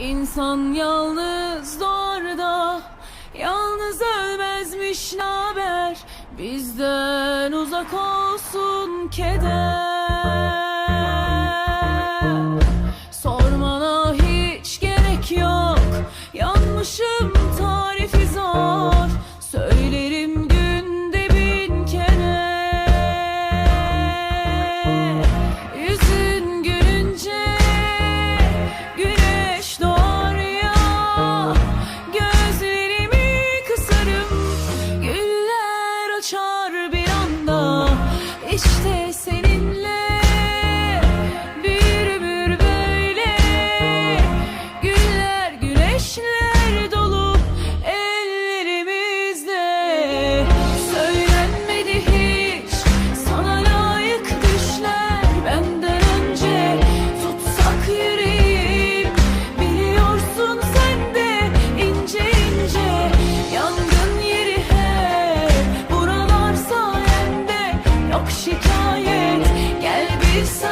İnsan yalnız doğar Yalnız ölmezmiş naber Bizden uzak olsun keder. işte sen Yok şikayet. Gel bir sen